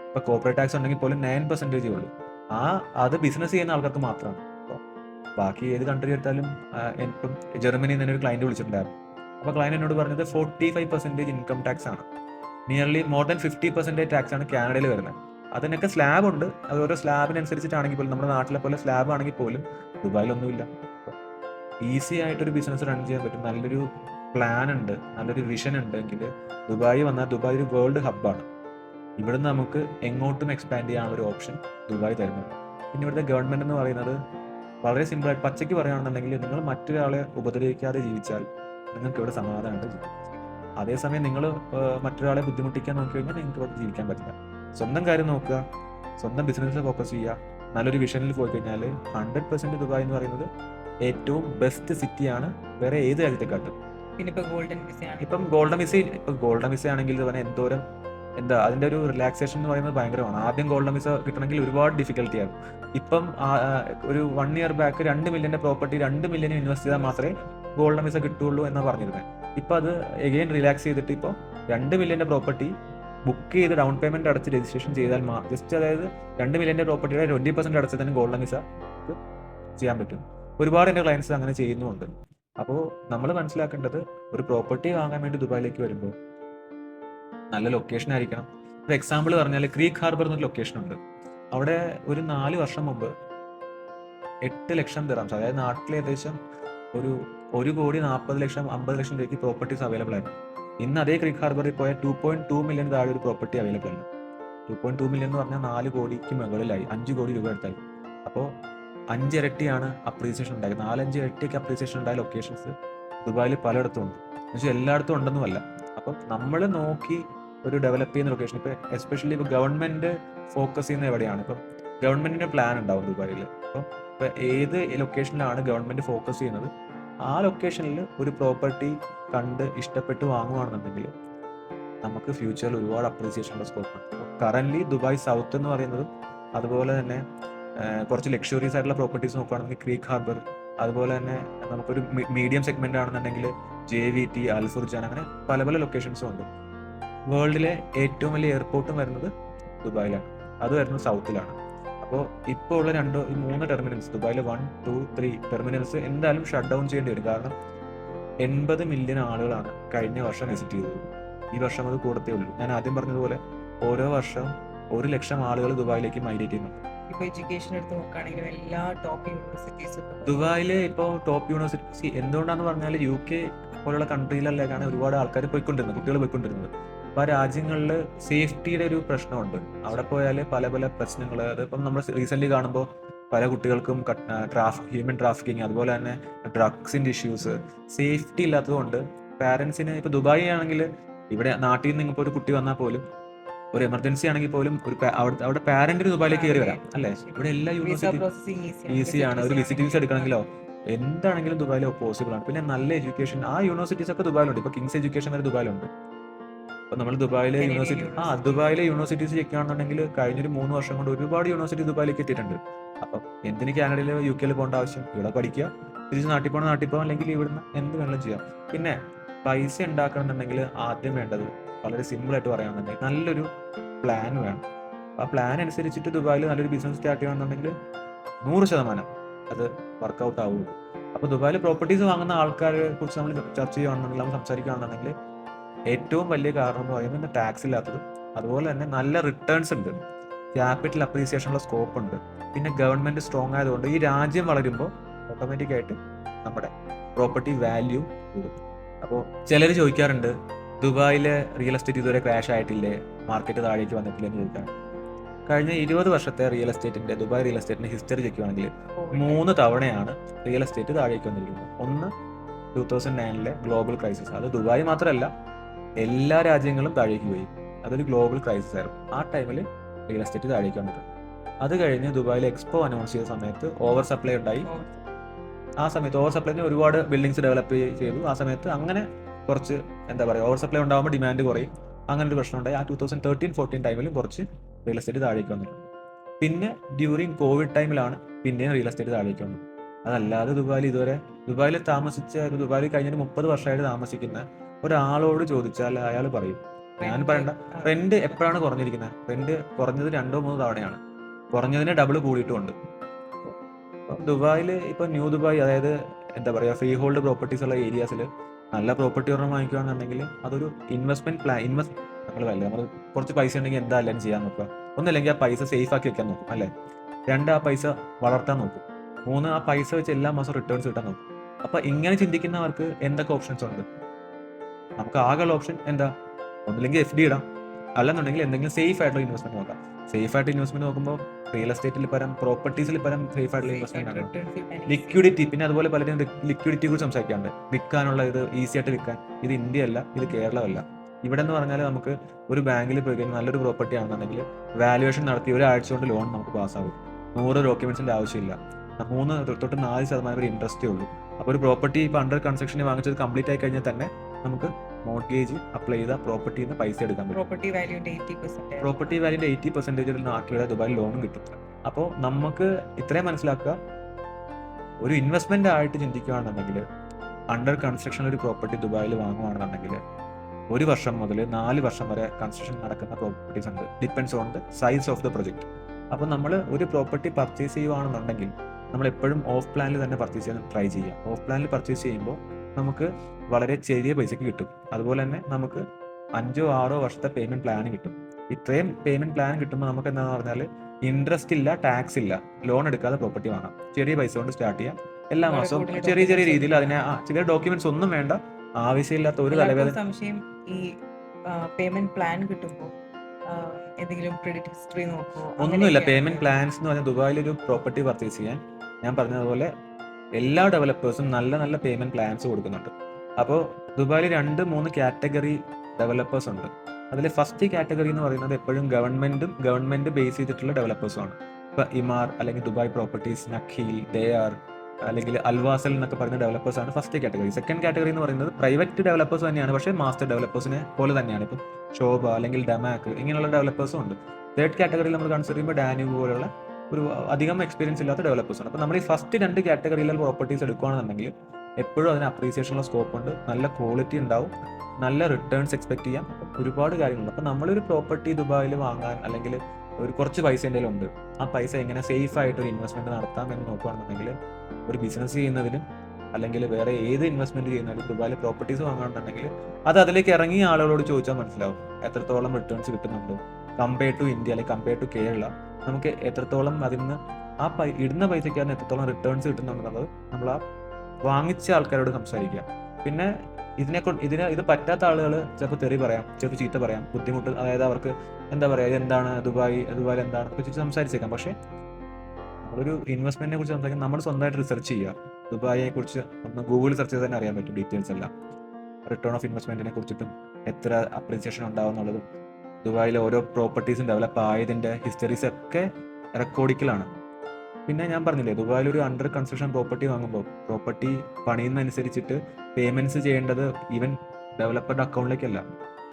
ഇപ്പൊ കോർപ്പറേറ്റ് ടാക്സ് ഉണ്ടെങ്കിൽ പോലും നയൻ പെർസെന്റേജ് ഉള്ളൂ. ആ അത് ബിസിനസ് ചെയ്യുന്ന ആൾക്കാർക്ക് മാത്രമാണ്. ബാക്കി ഏത് കൺട്രി എടുത്താലും എനിക്കും ജർമ്മനിയിൽ നിന്ന് ഒരു ക്ലയന്റ് വിളിച്ചിട്ടുണ്ടായിരുന്നു. അപ്പോൾ ക്ലയന്റ് എന്നോട് പറഞ്ഞത് forty five percentage income tax ആണ്. Nearly more than fifty percentage tax ആണ് കാനഡയിൽ വരുന്നത്. അതിനൊക്കെ സ്ലാബ് ഉണ്ട്. അത് ഓരോ സ്ലാബിനനുസരിച്ചിട്ടാണെങ്കിൽ പോലും നമ്മുടെ നാട്ടിലെ പോലെ സ്ലാബ് ആണെങ്കിൽ പോലും ദുബായിലൊന്നുമില്ല. ഈസി ആയിട്ടൊരു ബിസിനസ് റൺ ചെയ്യാൻ പറ്റും. നല്ലൊരു പ്ലാൻ ഉണ്ട് നല്ലൊരു വിഷൻ ഉണ്ടെങ്കിൽ ദുബായി വന്നാൽ ദുബായ് ഒരു വേൾഡ് ഹബ്ബാണ് ഇവിടുന്ന് നമുക്ക് എങ്ങോട്ടും എക്സ്പാൻഡ് ചെയ്യാനുള്ള ഒരു ഓപ്ഷൻ ദുബായ് തരുന്നുണ്ട് പിന്നെ ഇവിടുത്തെ ഗവൺമെന്റ് എന്ന് പറയുന്നത് വളരെ സിമ്പിൾ ആയിട്ട് പച്ചയ്ക്ക് പറയുകയാണെന്നുണ്ടെങ്കിൽ നിങ്ങൾ മറ്റൊരാളെ ഉപദ്രവിക്കാതെ ജീവിച്ചാൽ നിങ്ങൾക്ക് ഇവിടെ സമാധാനമായിട്ട് ജീവിക്കാം. അതേസമയം നിങ്ങൾ മറ്റൊരാളെ ബുദ്ധിമുട്ടിക്കാൻ നോക്കി കഴിഞ്ഞാൽ നിങ്ങൾക്ക് ഇവിടെ ജീവിക്കാൻ പറ്റില്ല. സ്വന്തം കാര്യം നോക്കുക സ്വന്തം ബിസിനസ്സിൽ ഫോക്കസ് ചെയ്യുക നല്ലൊരു വിഷനിൽ പോയി കഴിഞ്ഞാൽ ഹൺഡ്രഡ് പെർസെന്റ് ദുബായ് എന്ന് പറയുന്നത് ഏറ്റവും ബെസ്റ്റ് സിറ്റിയാണ് വേറെ ഏത് രാജ്യത്തെക്കാട്ടും. ഇപ്പം ഗോൾഡൻ മിസ് ഇപ്പം ഗോൾഡൻ വിസ ഇപ്പം ഗോൾഡൻ വിസ ആണെങ്കിൽ തന്നെ എന്തോരം എന്താ അതിന്റെ ഒരു റിലാക്സേഷൻ എന്ന് പറയുന്നത് ഭയങ്കരമാണ്. ആദ്യം ഗോൾഡൻ വിസ കിട്ടണമെങ്കിൽ ഒരുപാട് ഡിഫിക്കൽട്ടി ആകും ഇപ്പം ഒരു വൺ ഇയർ ബാക്ക് രണ്ട് മില്യന്റെ പ്രോപ്പർട്ടി രണ്ട് മില്യൻ ഇൻവെസ്റ്റ് ചെയ്താൽ മാത്രമേ ഗോൾഡൻ വിസ കിട്ടുള്ളൂ എന്നാ പറഞ്ഞിരുന്നത്. ഇപ്പൊ അത് എഗെയിൻ റിലാക്സ് ചെയ്തിട്ട് ഇപ്പോൾ രണ്ട് മില്യന്റെ പ്രോപ്പർട്ടി ബുക്ക് ചെയ്ത് ഡൗൺ പേയ്മെന്റ് അടച്ച് രജിസ്ട്രേഷൻ ചെയ്താൽ ജസ്റ്റ് അതായത് രണ്ട് മില്യന്റെ പ്രോപ്പർട്ടിയുടെ ട്വന്റി പെർസെന്റ് അടച്ചാൽ തന്നെ ഗോൾഡൻ വിസ ചെയ്യാൻ പറ്റും. ഒരുപാട് എന്റെ ക്ലയൻസ് അങ്ങനെ ചെയ്യുന്നുമുണ്ട്. അപ്പോൾ നമ്മൾ മനസ്സിലാക്കേണ്ടത് ഒരു പ്രോപ്പർട്ടി വാങ്ങാൻ വേണ്ടി ദുബായിലേക്ക് വരുമ്പോൾ നല്ല ലൊക്കേഷൻ ആയിരിക്കണം. ഒരു എക്സാമ്പിൾ പറഞ്ഞാൽ ക്രീക്ക് ഹാർബർ എന്നൊരു ലൊക്കേഷൻ ഉണ്ട്. അവിടെ ഒരു നാല് വർഷം മുമ്പ് എട്ട് ലക്ഷം ദിറാംസ് അതായത് നാട്ടിൽ ഏകദേശം ഒരു ഒരു കോടി നാൽപ്പത് ലക്ഷം അമ്പത് ലക്ഷം രൂപയ്ക്ക് പ്രോപ്പർട്ടീസ് അവൈലബിൾ ആയിരുന്നു. ഇന്ന് അതേ ക്രീക്ക് ഹാർബറിൽ പോയ ടു പോയിന്റ് ടു മില്യൺ താഴെ ഒരു പ്രോപ്പർട്ടി അവൈലബിൾ ആണ് ടു പോയിന്റ് ടു മില്യൺ എന്ന് പറഞ്ഞാൽ നാല് കോടിക്ക് മുകളിലായി അഞ്ച് കോടി രൂപ എടുത്തായി അപ്പോൾ അഞ്ചിരട്ടിയാണ് അപ്രീസിയേഷൻ ഉണ്ടായത്. നാലഞ്ച് ഇരട്ടിയൊക്കെ അപ്രീസിയേഷൻ ഉണ്ടായ ലൊക്കേഷൻസ് ദുബായിൽ പലയിടത്തും ഉണ്ട്. എന്നുവെച്ചാൽ എല്ലായിടത്തും ഉണ്ടെന്നുമല്ല. അപ്പം നമ്മൾ നോക്കി ഒരു ഡെവലപ്പ് ചെയ്യുന്ന ലൊക്കേഷൻ ഇപ്പൊ എസ്പെഷ്യലി ഇപ്പൊ ഗവൺമെന്റ് ഫോക്കസ് ചെയ്യുന്ന എവിടെയാണ്? ഇപ്പം ഗവൺമെന്റിന്റെ പ്ലാൻ ഉണ്ടാവും ദുബായിൽ അപ്പം ഇപ്പൊ ഏത് ലൊക്കേഷനിലാണ് ഗവൺമെന്റ് ഫോക്കസ് ചെയ്യുന്നത്? ആ ലൊക്കേഷനിൽ ഒരു പ്രോപ്പർട്ടി കണ്ട് ഇഷ്ടപ്പെട്ട് വാങ്ങുവാണെന്നുണ്ടെങ്കിൽ നമുക്ക് ഫ്യൂച്ചറിൽ ഒരുപാട് അപ്രീസിയേഷനുള്ള സ്കോപ്പ് ഉണ്ട് കറന്റ് ദുബായ് സൗത്ത് എന്ന് പറയുന്നത് അതുപോലെ തന്നെ കുറച്ച് ലക്ഷറീസ് ആയിട്ടുള്ള പ്രോപ്പർട്ടീസ് നോക്കുകയാണെങ്കിൽ ക്രീക്ക് ഹാർബർ അതുപോലെ തന്നെ നമുക്കൊരു മീഡിയം സെഗ്മെന്റ് ആണെന്നുണ്ടെങ്കിൽ J V T Al Furjan അങ്ങനെ പല പല ലൊക്കേഷൻസും ഉണ്ട്. വേൾഡിലെ ഏറ്റവും വലിയ എയർപോർട്ടും വരുന്നത് ദുബായിലാണ്. അത് വരുന്നത് സൗത്തിലാണ്. അപ്പോൾ ഇപ്പോൾ ഉള്ള രണ്ട് ഈ മൂന്ന് ടെർമിനൽസ് ദുബായിലെ വൺ ടു ത്രീ ടെർമിനൽസ് എന്തായാലും ഷട്ട് ഡൗൺ ചെയ്യേണ്ടി വരും. കാരണം എൺപത് മില്യൺ ആളുകളാണ് കഴിഞ്ഞ വർഷം വിസിറ്റ് ചെയ്തത്. ഈ വർഷം അത് കൂടത്തേ ഉള്ളൂ. ഞാൻ ആദ്യം പറഞ്ഞതുപോലെ ഓരോ വർഷം ഒരു ലക്ഷം ആളുകൾ ദുബായിലേക്ക് മൈഗ്രേറ്റ് ചെയ്യുന്നുണ്ട്. ഇപ്പൊ എഡ്യൂക്കേഷൻ എടുത്ത് നോക്കുകയാണെങ്കിലും എല്ലാ ടോപ്പ് യൂണിവേഴ്സിറ്റീസും ദുബായിൽ ഇപ്പോൾ ടോപ്പ് യൂണിവേഴ്സിറ്റി എന്തുകൊണ്ടാന്ന് പറഞ്ഞാൽ യു കെ പോലുള്ള കൺട്രിയിലല്ലേക്കാണ് ഒരുപാട് ആൾക്കാർ പോയിക്കൊണ്ടിരുന്നത് കുട്ടികൾ പോയിക്കൊണ്ടിരുന്നത്. അപ്പോൾ ആ രാജ്യങ്ങളിൽ സേഫ്റ്റിയുടെ ഒരു പ്രശ്നമുണ്ട്. അവിടെ പോയാൽ പല പല പ്രശ്നങ്ങൾ അതിപ്പം നമ്മൾ റീസെന്റ് കാണുമ്പോൾ പല കുട്ടികൾക്കും ട്രാഫിക് ഹ്യൂമൻ ട്രാഫിക്കിങ് അതുപോലെ തന്നെ ഡ്രഗ്സിന്റെ ഇഷ്യൂസ് സേഫ്റ്റി ഇല്ലാത്തതുകൊണ്ട് പാരൻസിന് ഇപ്പോൾ ദുബായി ആണെങ്കിൽ ഇവിടെ നാട്ടിൽ നിന്ന് ഇപ്പോൾ ഒരു കുട്ടി വന്നാൽ പോലും ഒരു എമർജൻസി ആണെങ്കിൽ പോലും ഒരു അവിടെ അവിടെ പാരന്റിന് ദുബായിലേക്ക് കയറി വരാം അല്ലേ? ഇവിടെ എല്ലാ യൂണിവേഴ്സിറ്റി ഈസിയാണ് ഒരു വിസിറ്റ് വിസ എടുക്കണമെങ്കിലോ? എന്താണെങ്കിലും ദുബായിൽ പോസിബിൾ ആണ്. പിന്നെ നല്ല എഡ്യൂക്കേഷൻ ആ യൂണിവേഴ്സിറ്റീസ് ഒക്കെ ദുബായിലുണ്ട്. ഇപ്പൊ കിങ്സ് എഡ്യൂക്കേഷൻ വരെ ദുബായിലുണ്ട്. അപ്പൊ നമ്മൾ ദുബായിലെ യൂണിവേഴ്സിറ്റി ആ. ദുബായിലെ യൂണിവേഴ്സിറ്റീസ് ചെക്ക് ചെയ്യുകയാണെന്നുണ്ടെങ്കിൽ കഴിഞ്ഞൊരു മൂന്ന് വർഷം കൊണ്ട് ഒരുപാട് യൂണിവേഴ്സിറ്റി ദുബായിലേക്ക് എത്തിയിട്ടുണ്ട്. അപ്പം എന്തിന് കാനഡയിലോ യു കെയിൽ പോകേണ്ട ആവശ്യം? ഇവിടെ പഠിക്കുക. തിരിച്ച് നാട്ടിൽ പോകണം നാട്ടിൽ പോകാം അല്ലെങ്കിൽ ഇവിടുന്ന് എന്ത് വേണമെങ്കിലും ചെയ്യാം. പിന്നെ പൈസ ഉണ്ടാക്കണമെന്നുണ്ടെങ്കിൽ ആദ്യം വേണ്ടത് വളരെ സിമ്പിൾ ആയിട്ട് പറയുകയാണെന്നുണ്ടെങ്കിൽ നല്ലൊരു പ്ലാൻ വേണം. ആ പ്ലാൻ അനുസരിച്ചിട്ട് ദുബായിൽ നല്ലൊരു ബിസിനസ് സ്റ്റാർട്ട് ചെയ്യണമെന്നുണ്ടെങ്കിൽ നൂറ് ശതമാനം അത് വർക്കൗട്ട് ആവുള്ളൂ. അപ്പോൾ ദുബായിൽ പ്രോപ്പർട്ടീസ് വാങ്ങുന്ന ആൾക്കാരെ കുറിച്ച് നമ്മൾ ചർച്ച ചെയ്യുകയാണെന്നുണ്ടെങ്കിൽ നമ്മൾ സംസാരിക്കുകയാണെന്നുണ്ടെങ്കിൽ ഏറ്റവും വലിയ കാരണം എന്ന് പറയുന്നത് ടാക്സ് ഇല്ലാത്തതും അതുപോലെ തന്നെ നല്ല റിട്ടേൺസ് ഉണ്ട്. ക്യാപിറ്റൽ അപ്രീസിയേഷനുള്ള സ്കോപ്പ് ഉണ്ട്. പിന്നെ ഗവൺമെന്റ് സ്ട്രോങ് ആയതുകൊണ്ട് ഈ രാജ്യം വളരുമ്പോൾ ഓട്ടോമാറ്റിക് ആയിട്ട് നമ്മുടെ പ്രോപ്പർട്ടി വാല്യൂ കൂടും. അപ്പോൾ ചിലർ ചോദിക്കാറുണ്ട് ദുബായിലെ റിയൽ എസ്റ്റേറ്റ് ഇതുവരെ ക്രാഷ് ആയിട്ടില്ലേ? മാർക്കറ്റ് താഴേക്ക് വന്നിട്ടില്ല എന്ന് ചോദിക്കാൻ കഴിഞ്ഞ ഇരുപത് വർഷത്തെ റിയൽ എസ്റ്റേറ്റിന്റെ ദുബായ് റിയൽ എസ്റ്റേറ്റിന്റെ ഹിസ്റ്ററി ചെക്കുവാണെങ്കിൽ മൂന്ന് തവണയാണ് റിയൽ എസ്റ്റേറ്റ് താഴേക്ക് വന്നിരിക്കുന്നത്. ഒന്ന് ടൂ തൗസൻഡ് നയനിലെ ഗ്ലോബൽ ക്രൈസിസ് അത് ദുബായ് മാത്രമല്ല എല്ലാ രാജ്യങ്ങളും താഴേക്ക് പോയി. അതൊരു ഗ്ലോബൽ ക്രൈസിസ് ആയിരുന്നു. ആ ടൈമിൽ റിയൽ എസ്റ്റേറ്റ് താഴേക്ക് വന്നിട്ടുണ്ട്. അത് കഴിഞ്ഞ് ദുബായിൽ എക്സ്പോ അനൗൺസ് ചെയ്ത സമയത്ത് ഓവർ സപ്ലൈ ഉണ്ടായി. ആ സമയത്ത് ഓവർ സപ്ലൈന് ഒരുപാട് ബിൽഡിങ്സ് ഡെവലപ്പ് ചെയ്തു. ആ സമയത്ത് അങ്ങനെ കുറച്ച് എന്താ പറയുക ഓവർ സപ്ലൈ ഉണ്ടാകുമ്പോൾ ഡിമാൻഡ് കുറയും. അങ്ങനെ ഒരു പ്രശ്നം ഉണ്ടായി ആ ടൂ തൗസൻഡ് തേർട്ടീൻ ഫോർട്ടീൻ ടൈമിലും കുറച്ച് റിയൽ എസ്റ്റേറ്റ് താഴേക്ക് വന്നിട്ടുണ്ട്. പിന്നെ ഡ്യൂറിങ് കോവിഡ് ടൈമിലാണ് പിന്നെയും റിയൽ എസ്റ്റേറ്റ് താഴേക്ക് വന്നത്. അതല്ലാതെ ദുബായിൽ ഇതുവരെ ദുബായിൽ താമസിച്ച ദുബായിൽ കഴിഞ്ഞ മുപ്പത് വർഷമായിട്ട് താമസിക്കുന്ന ഒരാളോട് ചോദിച്ചാൽ അയാൾ പറയും ഞാൻ പറയണ്ട റെന്റ് എപ്പോഴാണ് കുറഞ്ഞിരിക്കുന്നത്? റെന്റ് കുറഞ്ഞത് രണ്ടോ മൂന്നോ തവണയാണ്. കുറഞ്ഞതിന് ഡബിൾ കൂടിയിട്ടുമുണ്ട് അപ്പം ദുബായിൽ ഇപ്പൊ ന്യൂ ദുബായ് അതായത് എന്താ പറയാ ഫ്രീ ഹോൾഡ് പ്രോപ്പർട്ടീസ് ഉള്ള ഏരിയാസിൽ നല്ല പ്രോപ്പർട്ടി ഒരെണ്ണം വാങ്ങിക്കുകയാണെന്നുണ്ടെങ്കിൽ അതൊരു ഇൻവെസ്റ്റ്മെന്റ് പ്ലാൻ ഇൻവെസ്റ്റ് നമ്മൾ വല്ല നമ്മൾ കുറച്ച് പൈസ ഉണ്ടെങ്കിൽ എന്തായാലും ചെയ്യാൻ നോക്കുക? ഒന്നല്ലെങ്കിൽ ആ പൈസ സേഫ് ആക്കി വെക്കാൻ നോക്കും അല്ലേ? രണ്ട് ആ പൈസ വളർത്താൻ നോക്കും. മൂന്ന് ആ പൈസ വെച്ച് എല്ലാ മാസവും റിട്ടേൺസ് കിട്ടാൻ നോക്കും. അപ്പൊ ഇങ്ങനെ ചിന്തിക്കുന്നവർക്ക് എന്തൊക്കെ ഓപ്ഷൻസ് ഉണ്ട്? നമുക്ക് ആകെയുള്ള ഓപ്ഷൻ എന്താ? ഒന്നില്ലെങ്കിൽ എഫ് ഡി ഇടാം. അല്ലെന്നുണ്ടെങ്കിൽ എന്തെങ്കിലും സേഫ് ആയിട്ടുള്ള ഇൻവെസ്റ്റ്മെന്റ് നോക്കാം. സേഫ് ആയിട്ട് ഇൻവെസ്റ്റ്മെന്റ് നോക്കുമ്പോൾ റിയൽ എസ്റ്റേറ്റിൽ പരം പ്രോപ്പർട്ടീസിൽ പരം സേഫ് ആയിട്ടുള്ള ഇൻവെസ്റ്റ്മെന്റ് ആണ്. ലിക്വിഡിറ്റി പിന്നെ അതുപോലെ പലരും ലിക്വിഡിറ്റി കുറിച്ച് സംസാരിക്കാറുണ്ട്. വിൽക്കാനുള്ള ഇത് ഈസി ആയിട്ട് വിൽക്കാൻ. ഇത് ഇന്ത്യ അല്ല ഇത് കേരളമല്ല. ഇവിടെ എന്ന് പറഞ്ഞാൽ നമുക്ക് ഒരു ബാങ്കിൽ പോയി കഴിഞ്ഞാൽ നല്ലൊരു പ്രോപ്പർട്ടി ആണെന്നുണ്ടെങ്കിൽ വാലുവേഷൻ നടത്തി ഒരാഴ്ച കൊണ്ട് ലോൺ നമുക്ക് പാസ്സാകും നൂറ് ഡോക്യുമെന്റ്സിന്റെ ആവശ്യമില്ല. മൂന്ന് തൊട്ട് നാല് ശതമാനം ഒരു ഇൻട്രസ്റ്റേ ഉള്ളൂ. അപ്പോൾ ഒരു പ്രോപ്പർട്ടി ഇപ്പോൾ അണ്ടർ കൺസ്ട്രക്ഷൻ വാങ്ങിച്ചത് കംപ്ലീറ്റ് ആയി കഴിഞ്ഞാൽ തന്നെ നമുക്ക് മോർഗേജ് അപ്ലൈ ചെയ്ത പ്രോപ്പർട്ടിയിൽ നിന്ന് പൈസ എടുക്കാൻ പറ്റും. പ്രോപ്പർട്ടി വാല്യൂന്റെ എയ്റ്റി പെർസെന്റ് പ്രോപ്പർട്ടി വാല്യൂന്റെ എയ്റ്റി പെർസെന്റേജ് നാട്ടിലുള്ള ദുബായിൽ ലോണും കിട്ടും. അപ്പോൾ നമുക്ക് ഇത്രയും മനസ്സിലാക്കുക. ഒരു ഇൻവെസ്റ്റ്മെന്റ് ആയിട്ട് ചിന്തിക്കുകയാണെന്നുണ്ടെങ്കിൽ അണ്ടർ കൺസ്ട്രക്ഷൻ ഒരു പ്രോപ്പർട്ടി ദുബായിൽ വാങ്ങുകയാണെന്നുണ്ടെങ്കിൽ ഒരു വർഷം മുതൽ നാല് വർഷം വരെ കൺസ്ട്രക്ഷൻ നടക്കുന്ന പ്രോപ്പർട്ടീസ് ഉണ്ട്. Depends on the size of the project അപ്പോൾ നമ്മൾ ഒരു പ്രോപ്പർട്ടി പർച്ചേസ് ചെയ്യുകയാണെന്നുണ്ടെങ്കിൽ നമ്മൾ എപ്പോഴും ഓഫ് പ്ലാനിൽ തന്നെ പർച്ചേസ് ചെയ്യാൻ ട്രൈ ചെയ്യുക ഓഫ് പ്ലാനിൽ പർച്ചേസ് ചെയ്യുമ്പോൾ നമുക്ക് വളരെ ചെറിയ പൈസക്ക് കിട്ടും. അതുപോലെ തന്നെ നമുക്ക് അഞ്ചോ ആറോ വർഷത്തെ പേയ്മെന്റ് പ്ലാൻ കിട്ടും. ഇത്രയും പേയ്മെന്റ് പ്ലാൻ കിട്ടുമ്പോൾ നമുക്ക് എന്താണെന്ന് പറഞ്ഞാൽ ഇൻട്രസ്റ്റ് ഇല്ല ടാക്സ് ഇല്ല. ലോൺ എടുക്കാതെ പ്രോപ്പർട്ടി വാങ്ങാം. ചെറിയ പൈസ കൊണ്ട് സ്റ്റാർട്ട് ചെയ്യാം. എല്ലാ മാസവും ചെറിയ ചെറിയ രീതിയിൽ അതിനെ ചില ചെറിയ ഡോക്യുമെന്റ്സ് ഒന്നും വേണ്ട. ആവശ്യമില്ലാത്ത ഒരു തലവേദന സംശയം ഈ പേയ്മെന്റ് പ്ലാൻ കിട്ടുമ്പോൾ എന്തെങ്കിലും ക്രെഡിറ്റ് ഹിസ്റ്ററി നോക്കുമോ ഒന്നുമില്ല. പേയ്മെന്റ് പ്ലാൻസ് എന്ന് പറഞ്ഞാൽ ദുബായിൽ ഒരു പ്രോപ്പർട്ടി പർച്ചേസ് ചെയ്യാൻ ഞാൻ പറഞ്ഞതുപോലെ എല്ലാ ഡെവലപ്പേഴ്സും നല്ല നല്ല പേയ്മെന്റ് പ്ലാൻസ് കൊടുക്കുന്നുണ്ട്. അപ്പോൾ ദുബായിൽ രണ്ട് മൂന്ന് കാറ്റഗറി ഡെവലപ്പേഴ്സ് ഉണ്ട്. അതിൽ ഫസ്റ്റ് കാറ്റഗറി എന്ന് പറയുന്നത് എപ്പോഴും ഗവൺമെന്റും ഗവൺമെന്റ് ബേസ് ചെയ്തിട്ടുള്ള ഡെവലപ്പേഴ്സും ആണ്. ഇമാർ അല്ലെങ്കിൽ ദുബായ് പ്രോപ്പർട്ടീസ് നഖീൽ ദയാർ അല്ലെങ്കിൽ അൽവാസൽ എന്നൊക്കെ പറയുന്ന ഡെവലപ്പേഴ്സ് ആണ് ഫസ്റ്റ് കാറ്റഗറി സെക്കൻഡ് കാറ്റഗറി എന്ന് പറയുന്നത് പ്രൈവറ്റ് ഡെവലപ്പേഴ്സ് തന്നെയാണ്. പക്ഷേ മാസ്റ്റർ ഡെവലപ്പേഴ്സിനെ പോലെ തന്നെയാണ്. ഇപ്പം ശോഭ അല്ലെങ്കിൽ ഡമാക്ക് ഇങ്ങനെയുള്ള ഡെവലപ്പേഴ്സും ഉണ്ട്. തേർഡ് കാറ്റഗറിയിൽ നമ്മൾ കൺസിഡർ ചെയ്യുമ്പോൾ ഡാന്യൂബ് പോലുള്ള ഒരു അധികം എക്സ്പീരിയൻസ് ഇല്ലാത്ത ഡെവലപ്പേഴ്സാണ് അപ്പോൾ നമ്മൾ ഈ ഫസ്റ്റ് രണ്ട് കാറ്റഗറിയിലുള്ള പ്രോപ്പർട്ടീസ് എടുക്കുകയാണെന്നുണ്ടെങ്കിൽ എപ്പോഴും അതിന് അപ്രീസിയേഷനുള്ള സ്കോപ്പ് ഉണ്ട്. നല്ല ക്വാളിറ്റി ഉണ്ടാവും. നല്ല റിട്ടേൺസ് എക്സ്പെക്ട് ചെയ്യാം. ഒരുപാട് കാര്യങ്ങളുണ്ട്. അപ്പോൾ നമ്മളൊരു പ്രോപ്പർട്ടി ദുബായിൽ വാങ്ങാൻ അല്ലെങ്കിൽ ഒരു കുറച്ച് പൈസ എന്തെങ്കിലും ഉണ്ട് ആ പൈസ എങ്ങനെ സേഫ് ആയിട്ട് ഒരു ഇൻവെസ്റ്റ്മെന്റ് നടത്താം എന്ന് നോക്കുകയാണെന്നുണ്ടെങ്കിൽ ഒരു ബിസിനസ് ചെയ്യുന്നതിനും അല്ലെങ്കിൽ വേറെ ഏത് ഇൻവെസ്റ്റ്മെന്റ് ചെയ്യുന്നതിനും ദുബായിൽ പ്രോപ്പർട്ടീസ് വാങ്ങുകയാണെന്നുണ്ടെങ്കിൽ അത് അതിലേക്ക് ഇറങ്ങിയ ആളുകളോട് ചോദിച്ചാൽ മനസ്സിലാവും. എത്രത്തോളം റിട്ടേൺസ് കിട്ടുന്നുണ്ട്. കമ്പയർ ടു ഇന്ത്യ അല്ലെങ്കിൽ കമ്പയർ ടു കേരള നമുക്ക് എത്രത്തോളം അതിൽ നിന്ന് ആ പൈ ഇടുന്ന പൈസയ്ക്ക് എത്രത്തോളം റിട്ടേൺസ് കിട്ടുന്നുണ്ടെന്നുള്ളത് നമ്മൾ ആ വാങ്ങിച്ച ആൾക്കാരോട് സംസാരിക്കുക. പിന്നെ ഇതിനെ ഇതിന് ഇത് പറ്റാത്ത ആളുകൾ ചിലപ്പോൾ തെറി പറയാം ചിലപ്പോൾ ചീത്ത പറയാം ബുദ്ധിമുട്ട് അതായത് അവർക്ക് എന്താ പറയുക എന്താണ് ദുബായ് ദുബായിൽ എന്താണ് വെച്ചിട്ട് സംസാരിച്ചേക്കാം. പക്ഷേ നമ്മളൊരു ഇൻവെസ്റ്റ്മെന്റിനെ കുറിച്ച് സംസാരിക്കാൻ നമ്മൾ സ്വന്തമായിട്ട് റിസർച്ച് ചെയ്യുക. ദുബായിയെ കുറിച്ച് ഒന്ന് ഗൂഗിളിൽ സെർച്ച് ചെയ്ത് തന്നെ അറിയാൻ പറ്റും ഡീറ്റെയിൽസ് എല്ലാം. റിട്ടേൺ ഓഫ് ഇൻവെസ്റ്റ്മെന്റിനെ കുറിച്ചിട്ടും എത്ര അപ്രീസിയേഷൻ ഉണ്ടാവും എന്നുള്ളതും. ദുബായിലെ ഓരോ പ്രോപ്പർട്ടീസും ഡെവലപ്പ് ആയതിന്റെ ഹിസ്റ്ററീസ് ഒക്കെ റെക്കോർഡിക്കലാണ് പിന്നെ ഞാൻ പറഞ്ഞില്ലേ ദുബായിൽ ഒരു അണ്ടർ കൺസ്ട്രക്ഷൻ പ്രോപ്പർട്ടി വാങ്ങുമ്പോൾ പ്രോപ്പർട്ടി പണിയുന്നതനുസരിച്ചിട്ട് പേയ്മെന്റ്സ് ചെയ്യേണ്ടത് ഈവൻ ഡെവലപ്പറുടെ അക്കൗണ്ടിലേക്കല്ല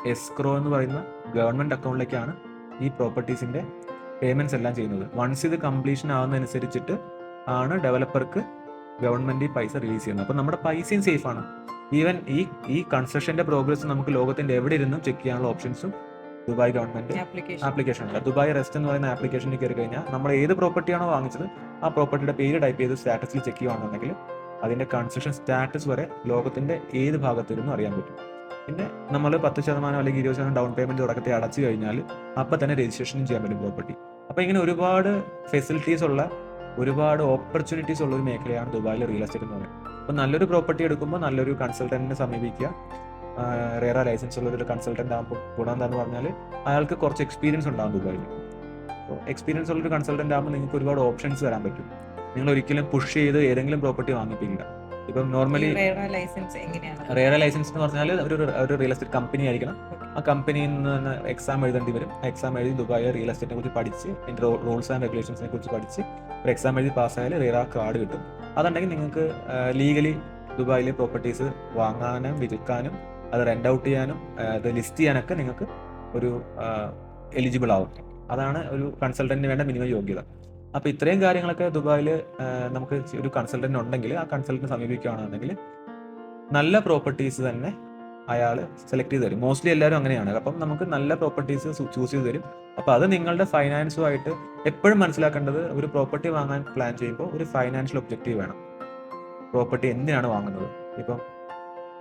എസ്ക്രോ എന്ന് പറയുന്ന ഗവൺമെന്റ് അക്കൗണ്ടിലേക്കാണ് ഈ പ്രോപ്പർട്ടീസിന്റെ പേയ്മെന്റ്സ് എല്ലാം ചെയ്യുന്നത്. വൺസ് ഇത് കംപ്ലീഷൻ ആവുന്നതനുസരിച്ചിട്ട് ആണ് ഡെവലപ്പർക്ക് ഗവൺമെന്റ് ഈ പൈസ റിലീസ് ചെയ്യുന്നത്. അപ്പോൾ നമ്മുടെ പൈസയും സേഫാണ് ഈവൻ ഈ ഈ കൺസ്ട്രക്ഷന്റെ പ്രോഗ്രസ് നമുക്ക് ലോകത്തിന്റെ എവിടെ ഇരുന്നും ചെക്ക് ചെയ്യാനുള്ള ഓപ്ഷൻസും ദുബായ് ഗവൺമെന്റ് ആപ്ലിക്കേഷൻ ഉണ്ട്. ദുബായ് റെസ്റ്റ് എന്ന് പറയുന്ന ആപ്ലിക്കേഷനിൽ കയറി കഴിഞ്ഞാൽ നമ്മൾ ഏത് പ്രോപ്പർട്ടിയാണോ വാങ്ങിച്ചത് ആ പ്രോപ്പർട്ടിയുടെ പേര് ടൈപ്പ് ചെയ്ത് സ്റ്റാറ്റസിൽ ചെക്ക് ചെയ്യുകയാണെന്നുണ്ടെങ്കിൽ അതിന്റെ കൺസ്ട്രക്ഷൻ സ്റ്റാറ്റസ് വരെ ലോകത്തിന്റെ ഏത് ഭാഗത്തിരുന്നും അറിയാൻ പറ്റും. പിന്നെ നമ്മൾ പത്ത് ശതമാനം അല്ലെങ്കിൽ ഇരുപത് ശതമാനം ഡൗൺ പേയ്മെന്റ് തുടക്കത്തെ അടച്ചു കഴിഞ്ഞാൽ അപ്പൊ തന്നെ രജിസ്ട്രേഷനും ചെയ്യാൻ പറ്റും പ്രോപ്പർട്ടി അപ്പൊ ഇങ്ങനെ ഒരുപാട് ഫെസിലിറ്റീസ് ഉള്ള ഒരുപാട് ഓപ്പർച്യൂണിറ്റീസ് ഉള്ള ഒരു മേഖലയാണ് ദുബായിൽ റിയൽ എസ്റ്റേറ്റ് എന്ന് പറയുന്നത്. അപ്പൊ നല്ലൊരു പ്രോപ്പർട്ടി എടുക്കുമ്പോൾ നല്ലൊരു കൺസൾട്ടന്റിനെ സമീപിക്കുക. റേറ ലൈസൻസ് ഉള്ള ഒരു കൺസൾട്ടന്റ് ആകുമ്പോൾ ഗുണം എന്താന്ന് പറഞ്ഞാൽ അയാൾക്ക് കുറച്ച് എക്സ്പീരിയൻസ് ഉണ്ടാകും ദുബായിൽ അപ്പോൾ എക്സ്പീരിയൻസ് ഉള്ളൊരു കൺസൾട്ടന്റ് ആകുമ്പോൾ നിങ്ങൾക്ക് ഒരുപാട് ഓപ്ഷൻസ് തരാൻ പറ്റും. നിങ്ങൾ ഒരിക്കലും പുഷ് ചെയ്ത് ഏതെങ്കിലും പ്രോപ്പർട്ടി വാങ്ങിപ്പിക്കില്ല. ഇപ്പം നോർമലി റേറ ലൈസൻസ് എന്ന് പറഞ്ഞാൽ ഒരു ഒരു റിയൽ എസ്റ്റേറ്റ് കമ്പനി ആയിരിക്കണം. ആ കമ്പനിയിൽ നിന്ന് എക്സാം എഴുതേണ്ടി വരും. എക്സാം എഴുതി ദുബായ് റിയൽ എസ്റ്റേറ്റിനെ കുറിച്ച് പഠിച്ച് അതിന്റെ റൂൾസ് ആൻഡ് റെഗുലേഷൻസിനെ കുറിച്ച് പഠിച്ച് ഒരു എക്സാം എഴുതി പാസ്സായാൽ റേറ കാർഡ് കിട്ടും. അതുണ്ടെങ്കിൽ നിങ്ങൾക്ക് ലീഗലി ദുബായിലെ പ്രോപ്പർട്ടീസ് വാങ്ങാനും വിൽക്കാനും അത് റെന്റ് ഔട്ട് ചെയ്യാനും അത് ലിസ്റ്റ് ചെയ്യാനൊക്കെ നിങ്ങൾക്ക് ഒരു എലിജിബിൾ ആവും. അതാണ് ഒരു കൺസൾട്ടന്റിന് വേണ്ട മിനിമം യോഗ്യത. അപ്പോൾ ഇത്രയും കാര്യങ്ങളൊക്കെ ദുബായിൽ നമുക്ക് ഒരു കൺസൾട്ടന്റ് ഉണ്ടെങ്കിൽ ആ കൺസൾട്ടന്റ് സമീപിക്കുകയാണെന്നുണ്ടെങ്കിൽ നല്ല പ്രോപ്പർട്ടീസ് തന്നെ അയാൾ സെലക്ട് ചെയ്ത് തരും. മോസ്റ്റ്ലി എല്ലാവരും അങ്ങനെയാണ്. അപ്പം നമുക്ക് നല്ല പ്രോപ്പർട്ടീസ് ചൂസ് ചെയ്ത് തരും. അപ്പോൾ അത് നിങ്ങളുടെ ഫൈനാൻസുമായിട്ട് എപ്പോഴും മനസ്സിലാക്കേണ്ടത് ഒരു പ്രോപ്പർട്ടി വാങ്ങാൻ പ്ലാൻ ചെയ്യുമ്പോൾ ഒരു ഫൈനാൻഷ്യൽ ഒബ്ജക്റ്റീവ് വേണം. പ്രോപ്പർട്ടി എന്തിനാണ് വാങ്ങുന്നത്? ഇപ്പം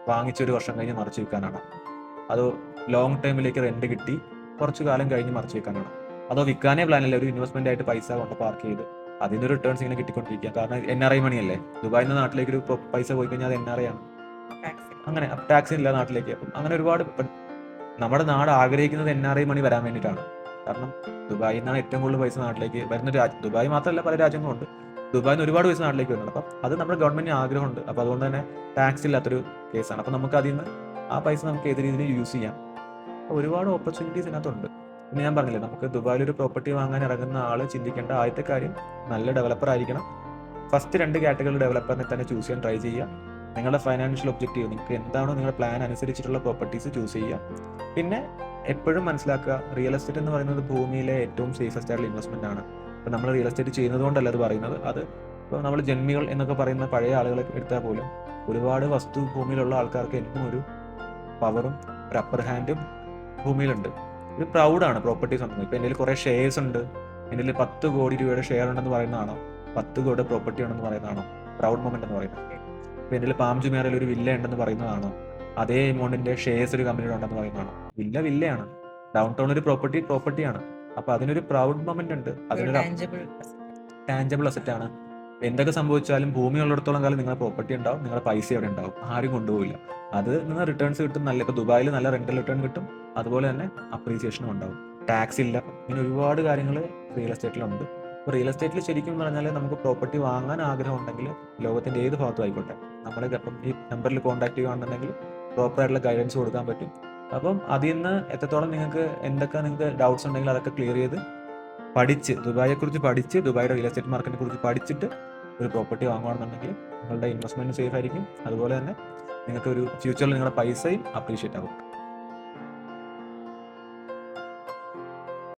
വാങ്ങിച്ച ഒരു വർഷം കഴിഞ്ഞ് മറച്ചു വെക്കാനാണോ. അതോ ലോങ് ടൈമിലേക്ക് റെന്റ് കിട്ടി കുറച്ചു കാലം കഴിഞ്ഞ് മറച്ചു വെക്കാനാണ്. അതോ വിൽക്കാനേ പ്ലാനില്ല ഒരു ഇൻവെസ്റ്റ്മെന്റ് ആയിട്ട് പൈസ കൊണ്ട് പാർക്ക് ചെയ്ത് അതിന്റെ റിട്ടേൺസ് ഇങ്ങനെ കിട്ടിക്കൊണ്ടിരിക്കുക. കാരണം എൻ ആർ ഐ മണിയല്ലേ? ദുബായിൽ നിന്ന് നാട്ടിലേക്ക് ഒരു പൈസ പോയി കഴിഞ്ഞാൽ അത് എൻ ആർ ഐ ആണ്. അങ്ങനെ ടാക്സ് ഇല്ല നാട്ടിലേക്ക്. അപ്പം അങ്ങനെ ഒരുപാട് നമ്മുടെ നാട് ആഗ്രഹിക്കുന്നത് എൻ ആർ ഐ മണി വരാൻ വേണ്ടിയിട്ടാണ്. കാരണം ദുബായിൽ നിന്നാണ് ഏറ്റവും കൂടുതൽ പൈസ നാട്ടിലേക്ക് വരുന്ന ദുബായ് മാത്രമല്ല പല രാജ്യങ്ങളുണ്ട് ദുബായിൽ ഒരുപാട് പൈസ നാട്ടിലേക്ക് വരുന്നുണ്ട്. അപ്പം അത് നമ്മുടെ ഗവൺമെന്റിന് ആഗ്രഹമുണ്ട്. അപ്പം അതുകൊണ്ട് തന്നെ ടാക്സ് ഇല്ലാത്തൊരു കേസാണ്. അപ്പം നമുക്ക് അതിൽ നിന്ന് ആ പൈസ നമുക്ക് ഏത് രീതിയിൽ യൂസ് ചെയ്യാം? ഒരുപാട് ഓപ്പർച്യൂണിറ്റീസ് ഇതിനകത്തുണ്ട്. പിന്നെ ഞാൻ പറഞ്ഞില്ലേ നമുക്ക് ദുബായിൽ ഒരു പ്രോപ്പർട്ടി വാങ്ങാൻ ഇറങ്ങുന്ന ആൾ ചിന്തിക്കേണ്ട ആദ്യത്തെ കാര്യം നല്ല ഡെവലപ്പർ ആയിരിക്കണം. ഫസ്റ്റ് രണ്ട് കാറ്റഗറി ഡെവലപ്പറിനെ തന്നെ ചൂസ് ചെയ്യാൻ ട്രൈ ചെയ്യുക. നിങ്ങളുടെ ഫൈനാൻഷ്യൽ ഒബ്ജക്റ്റീവ് നിങ്ങൾക്ക് എന്താണോ നിങ്ങളുടെ പ്ലാൻ അനുസരിച്ചിട്ടുള്ള പ്രോപ്പർട്ടീസ് ചൂസ് ചെയ്യുക. പിന്നെ എപ്പോഴും മനസ്സിലാക്കുക റിയൽ എസ്റ്റേറ്റ് എന്ന് പറയുന്നത് ഭൂമിയിലെ ഏറ്റവും സേഫസ്റ്റ് ആയിട്ടുള്ള ഇൻവെസ്റ്റ്മെന്റ് ആണ്. ഇപ്പം നമ്മൾ റിയൽ എസ്റ്റേറ്റ് ചെയ്യുന്നത് കൊണ്ടല്ല അത് പറയുന്നത്? അത് ഇപ്പോൾ നമ്മൾ ജന്മികൾ എന്നൊക്കെ പറയുന്ന പഴയ ആളുകളെ എടുത്താൽ പോലും ഒരുപാട് വസ്തു ഭൂമിയിലുള്ള ആൾക്കാർക്ക് എന്നും ഒരു പവറും ഒരു അപ്പർ ഹാൻഡും ഭൂമിയിലുണ്ട്. ഒരു പ്രൗഡാണ് പ്രോപ്പർട്ടി സംബന്ധം ഇപ്പം എന്റെ കുറേ ഷെയർസ് ഉണ്ട്. എന്റെ പത്ത് കോടി രൂപയുടെ ഷെയർ ഉണ്ടെന്ന് പറയുന്നതാണോ പത്ത് കോടി പ്രോപ്പർട്ടി ഉണ്ടെന്ന് പറയുന്നതാണോ പ്രൗഡ് മൊമെന്റ് എന്ന് പറയുന്നത്. ഇപ്പം എന്റെ പാം ഒരു വില്ല ഉണ്ടെന്ന് പറയുന്നതാണോ അതേ എമൗണ്ടിന്റെ ഷെയർസ് ഒരു കമ്പനിയിൽ ഉണ്ടെന്ന് പറയുന്നതാണോ വില്ല വില്ലയാണ് ഡൗൺ ടൗൺ ഒരു പ്രോപ്പർട്ടി പ്രോപ്പർട്ടിയാണ് അപ്പൊ അതിനൊരു പ്രൗഡ് മൊമെന്റ് ഉണ്ട്. അതിനൊരു ടാഞ്ചിബിൾ അസറ്റ് ആണ്. എന്തൊക്കെ സംഭവിച്ചാലും ഭൂമി ഉള്ളിടത്തോളം കാലം നിങ്ങളുടെ പ്രോപ്പർട്ടി ഉണ്ടാവും നിങ്ങളുടെ പൈസ അവിടെ ഉണ്ടാവും. ആരും കൊണ്ടുപോകില്ല അത് നിന്ന് റിട്ടേൺസ് കിട്ടും. നല്ല ഇപ്പൊ ദുബായിൽ നല്ല റെന്റൽ റിട്ടേൺ കിട്ടും. അതുപോലെ തന്നെ അപ്രീസിയേഷനും ഉണ്ടാവും. ടാക്സ് ഇല്ല. ഇങ്ങനെ ഒരുപാട് കാര്യങ്ങൾ റിയൽ എസ്റ്റേറ്റിലുണ്ട് ഇപ്പോൾ റിയൽ എസ്റ്റേറ്റിൽ ശരിക്കും പറഞ്ഞാൽ നമുക്ക് പ്രോപ്പർട്ടി വാങ്ങാൻ ആഗ്രഹം ഉണ്ടെങ്കിൽ ലോകത്തിന്റെ ഏത് ഭാഗത്തും ആയിക്കോട്ടെ. നമ്മളെ ഈ നമ്പറിൽ കോൺടാക്ട് ചെയ്യുകയാണെന്നുണ്ടെങ്കിൽ പ്രോപ്പർ ആയിട്ടുള്ള ഗൈഡൻസ് കൊടുക്കാൻ പറ്റും. അപ്പം അതിൽ നിന്ന് എത്രത്തോളം നിങ്ങൾക്ക് എന്തൊക്കെ നിങ്ങൾക്ക് ഡൗട്ട്സ് ഉണ്ടെങ്കിൽ അതൊക്കെ ക്ലിയർ ചെയ്ത് പഠിച്ച് ദുബായിയെ കുറിച്ച് പഠിച്ച് ദുബായിയുടെ റിയൽ എസ്റ്റേറ്റ് മാർക്കറ്റിനെ കുറിച്ച് പഠിച്ചിട്ട് ഒരു പ്രോപ്പർട്ടി വാങ്ങുകയാണെന്നുണ്ടെങ്കിൽ നിങ്ങളുടെ ഇൻവെസ്റ്റ്മെന്റ് സേഫ് ആയിരിക്കും. അതുപോലെ തന്നെ നിങ്ങൾക്ക് ഒരു ഫ്യൂച്ചറിൽ നിങ്ങളുടെ പൈസയും അപ്രീഷിയേറ്റ് ആവും.